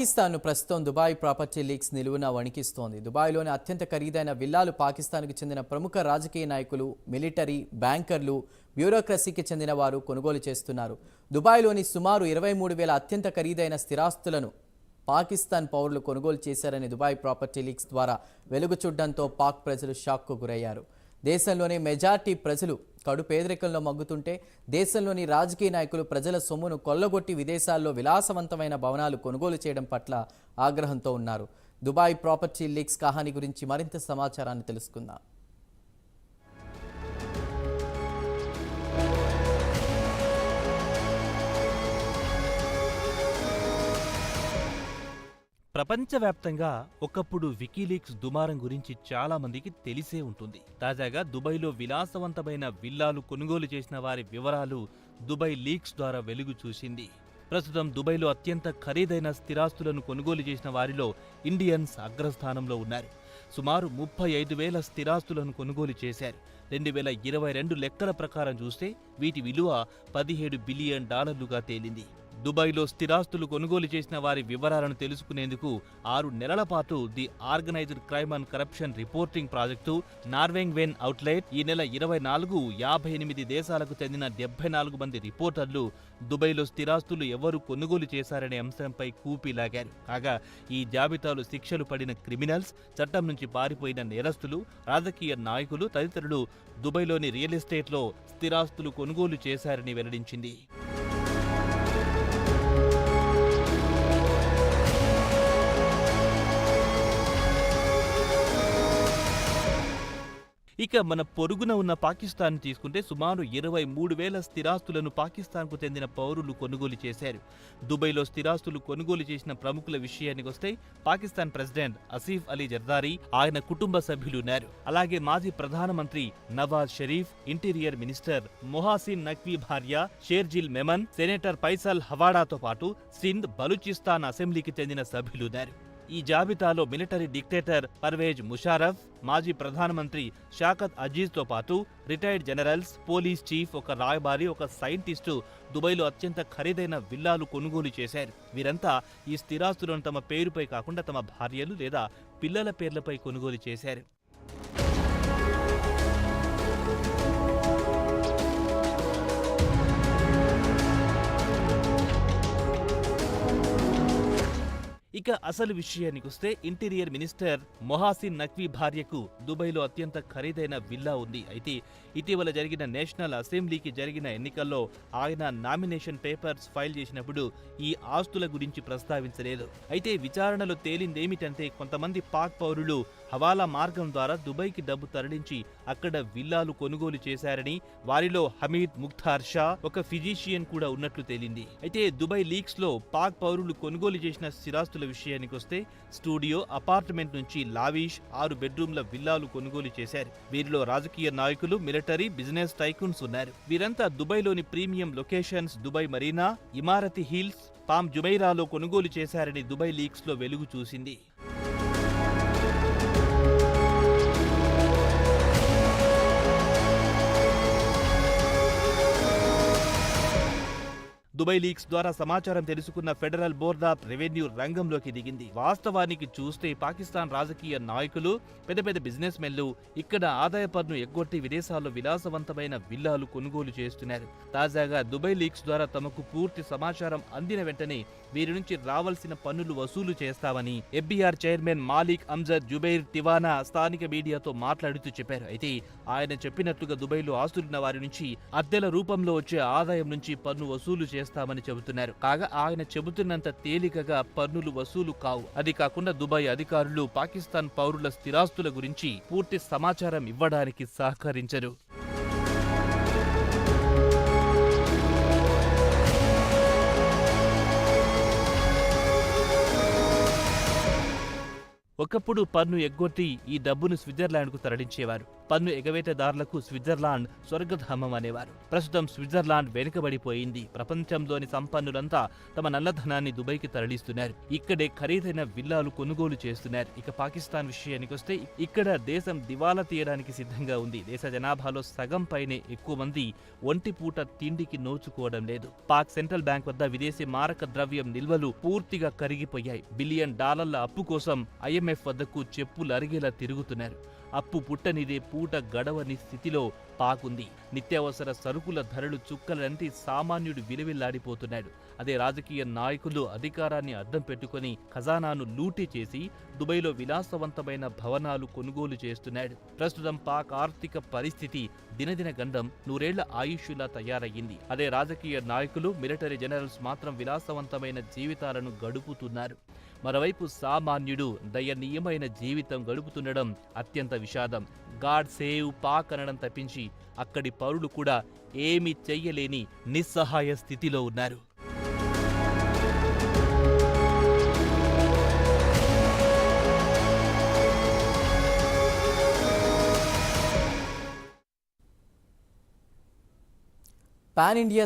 పాకిస్తాన్ను ప్రస్తుతం Dubai property leagues నిలువున వణికిస్తోంది. దుబాయ్లోని అత్యంత ఖరీదైన విల్లాలు పాకిస్తాన్కు చెందిన ప్రముఖ రాజకీయ నాయకులు మిలిటరీ బ్యాంకర్లు బ్యూరోక్రసీకి చెందిన వారు కొనుగోలు చేస్తున్నారు. దుబాయ్లోని సుమారు ఇరవై మూడు వేల అత్యంత ఖరీదైన స్థిరాస్తులను పాకిస్తాన్ పౌరులు కొనుగోలు చేశారని దుబాయ్ ప్రాపర్టీ లీగ్స్ ద్వారా వెలుగు చూడడంతో పాక్ ప్రజలు షాక్కు గురయ్యారు. దేశంలోని మెజార్టీ ప్రజలు కడు పేదరికంలో మగ్గుతుంటే దేశంలోని రాజకీయ నాయకులు ప్రజల సొమ్మును కొల్లగొట్టి విదేశాల్లో విలాసవంతమైన భవనాలు కొనుగోలు చేయడం పట్ల ఆగ్రహంతో ఉన్నారు. దుబాయ్ ప్రాపర్టీ లీక్స్ కహాని గురించి మరింత సమాచారాన్ని తెలుసుకుందాం. ప్రపంచవ్యాప్తంగా ఒకప్పుడు వికీలీక్స్ దుమారం గురించి చాలా మందికి తెలిసే ఉంటుంది. తాజాగా దుబాయ్లో విలాసవంతమైన విల్లాలు కొనుగోలు చేసిన వారి వివరాలు దుబాయ్ లీక్స్ ద్వారా వెలుగు చూసింది. ప్రస్తుతం దుబాయ్లో అత్యంత ఖరీదైన స్థిరాస్తులను కొనుగోలు చేసిన వారిలో ఇండియన్స్ అగ్రస్థానంలో ఉన్నారు. సుమారు ముప్పై ఐదు వేల స్థిరాస్తులను కొనుగోలు చేశారు. రెండు వేల ఇరవై రెండు లెక్కల ప్రకారం చూస్తే వీటి విలువ పదిహేడు బిలియన్ డాలర్లుగా తేలింది. దుబాయ్లో స్థిరాస్తులు కొనుగోలు చేసిన వారి వివరాలను తెలుసుకునేందుకు ఆరు నెలల పాటు the organised crime and corruption reporting project నార్వేంగ్ when outlet ఈ నెల ఇరవై నాలుగు యాభై ఎనిమిది దేశాలకు చెందిన డెబ్బై నాలుగు మంది రిపోర్టర్లు దుబాయ్లో స్థిరాస్తులు ఎవరు కొనుగోలు చేశారనే అంశంపై కూపీలాగారు కాగా ఈ జాబితాలో శిక్షలు పడిన క్రిమినల్స్ చట్టం నుంచి పారిపోయిన నేరస్తులు రాజకీయ నాయకులు తదితరులు దుబాయ్లోని రియల్ ఎస్టేట్లో స్థిరాస్తులు కొనుగోలు చేశారని వెల్లడించింది. ఇక మన పొరుగున ఉన్న పాకిస్తాన్ తీసుకుంటే సుమారు ఇరవై మూడు వేల స్థిరాస్తులను పాకిస్తాన్కు చెందిన పౌరులు కొనుగోలు చేశారు. దుబాయ్లో స్థిరాస్తులు కొనుగోలు చేసిన ప్రముఖుల విషయానికి వస్తే పాకిస్తాన్ ప్రెసిడెంట్ అసీఫ్ అలీ జర్దారీ ఆయన కుటుంబ సభ్యులున్నారు అలాగే మాజీ ప్రధానమంత్రి నవాజ్ షరీఫ్ ఇంటీరియర్ మినిస్టర్ మొహాసిన్ నక్వీ భార్య షేర్జిల్ మెమన్ సెనేటర్ పైసల్ హవాడాతో పాటు సింధ్ బలూచిస్తాన్ అసెంబ్లీకి చెందిన సభ్యులున్నారు ఈ జాబితాలో మిలిటరీ డిక్టేటర్ పర్వేజ్ ముషారఫ్ మాజీ ప్రధానమంత్రి షాకత్ అజీజ్తో పాటు రిటైర్డ్ జనరల్స్ పోలీస్ చీఫ్ ఒక రాయబారి ఒక సైంటిస్టు దుబాయ్లో అత్యంత ఖరీదైన విల్లాలు కొనుగోలు చేశారు. వీరంతా ఈ స్థిరాస్తులను తమ పేరుపై కాకుండా తమ భార్యలు లేదా పిల్లల పేర్లపై కొనుగోలు చేశారు. ఇక అసలు విషయానికి వస్తే ఇంటీరియర్ మినిస్టర్ మొహాసిన్ నక్వీ భార్యకు దుబాయ్లో అత్యంత ఖరీదైన విల్లా ఉంది. అయితే ఇటీవల జరిగిన నేషనల్ అసెంబ్లీకి జరిగిన ఎన్నికల్లో ఆయన నామినేషన్ పేపర్స్ ఫైల్ చేసినప్పుడు ఈ ఆస్తుల గురించి ప్రస్తావించలేదు. అయితే విచారణలో తేలిందేమిటంటే కొంతమంది పాక్ పౌరులు హవాలా మార్గం ద్వారా దుబాయ్కి డబ్బు తరలించి అక్కడ విల్లాలు కొనుగోలు చేశారని వారిలో హమీద్ ముఖ్తార్ షా ఒక ఫిజీషియన్ కూడా ఉన్నట్లు తేలింది. అయితే దుబాయ్ లీక్స్లో పాక్ పౌరులు కొనుగోలు చేసిన స్థిరాస్తుల విషయానికి వస్తే స్టూడియో అపార్ట్మెంట్ నుంచి లావిష్ ఆరు బెడ్రూమ్ల విల్లాలు కొనుగోలు చేశారు. వీరిలో రాజకీయ నాయకులు మిలిటరీ బిజినెస్ టైకూన్స్ ఉన్నారు. వీరంతా దుబాయ్లోని premium locations Dubai Marina Emirates hills Palm జుమైరాలో కొనుగోలు చేశారని దుబాయ్ లీక్స్లో వెలుగు చూసింది. దుబాయ్ లీక్స్ ద్వారా సమాచారం తెలుసుకున్న ఫెడరల్ బోర్డ్ ఆఫ్ రెవెన్యూ రంగంలోకి దిగింది. వాస్తవానికి చూస్తే పాకిస్తాన్ రాజకీయ నాయకులు పెద్ద పెద్ద బిజినెస్ మెన్లు ఇక్కడ ఆదాయ పన్ను ఎగ్గొట్టి విదేశాల్లో విలాసవంతమైన విల్లాలు కొనుగోలు చేస్తున్నారు. తాజాగా దుబాయ్ లీక్స్ ద్వారా తమకు పూర్తి సమాచారం అందిన వెంటనే వీరి నుంచి రావాల్సిన పన్నులు వసూలు చేస్తామని ఎఫ్బీఆర్ చైర్మన్ మాలిక్ అంజద్ జుబైర్ తివానా స్థానిక మీడియాతో మాట్లాడుతూ చెప్పారు. అయితే ఆయన చెప్పినట్లుగా దుబాయ్లో ఆస్తులున్న వారి నుంచి అద్దెల రూపంలో వచ్చే ఆదాయం నుంచి పన్ను వసూలు చేస్తారు చేస్తామని చెబుతున్నారు. కాగా ఆయన చెబుతున్నంత తేలికగా పన్నులు వసూలు కావు. అది కాకుండా దుబాయ్ అధికారులు పాకిస్తాన్ పౌరుల స్థిరాస్తుల గురించి పూర్తి సమాచారం ఇవ్వడానికి సహకరించరు. ఒకప్పుడు పన్ను ఎగ్గొట్టి ఈ డబ్బును స్విట్జర్లాండ్కు తరలించేవారు. పన్ను ఎగవేతదారులకు స్విట్జర్లాండ్ స్వర్గధామం అనేవారు. ప్రస్తుతం స్విట్జర్లాండ్ వెనుకబడిపోయింది. ప్రపంచంలోని సంపన్నులంతా తమ నల్లధనాన్ని దుబాయ్కి తరలిస్తున్నారు. ఇక్కడే ఖరీదైన విల్లాలు కొనుగోలు చేస్తున్నారు. ఇక పాకిస్తాన్ విషయానికొస్తే ఇక్కడ దేశం దివాలా తీయడానికి సిద్ధంగా ఉంది. దేశ జనాభాలో సగం పైనే ఎక్కువ మంది ఒంటి పూట తిండికి నోచుకోవడం లేదు. పాక్ సెంట్రల్ బ్యాంక్ వద్ద విదేశీ మారక ద్రవ్యం నిల్వలు పూర్తిగా కరిగిపోయాయి. బిలియన్ డాలర్ల అప్పు కోసం ఐఎంఎఫ్ వద్దకు చెప్పులు అరిగేలా తిరుగుతున్నారు. అప్పు పుట్టనిదే పూట గడవని స్థితిలో పాకుంది. నిత్యావసర సరుకుల ధరలు చుక్కలంటి సామాన్యుడు విలువిల్లాడిపోతున్నాడు. అదే రాజకీయ నాయకులు అధికారాన్ని అడ్డం పెట్టుకొని ఖజానాను లూటీ చేసి దుబాయ్లో విలాసవంతమైన భవనాలు కొనుగోలు చేస్తున్నాడు. ప్రస్తుతం పాక్ ఆర్థిక పరిస్థితి దినదిన గండం నూరేళ్ళ ఆయుష్యులా తయారయ్యింది. అదే రాజకీయ నాయకులు మిలిటరీ జనరల్స్ మాత్రం విలాసవంతమైన జీవితాలను గడుపుతున్నారు. మరోవైపు సామాన్యుడు దయనీయమైన జీవితం గడుపుతుండడం అత్యంత విషాదం. గాడ్ సేవ్ పాక్ అనడం తప్పించి అక్కడి పౌరులు కూడా ఏమీ చెయ్యలేని నిస్సహాయ స్థితిలో ఉన్నారు. Pan India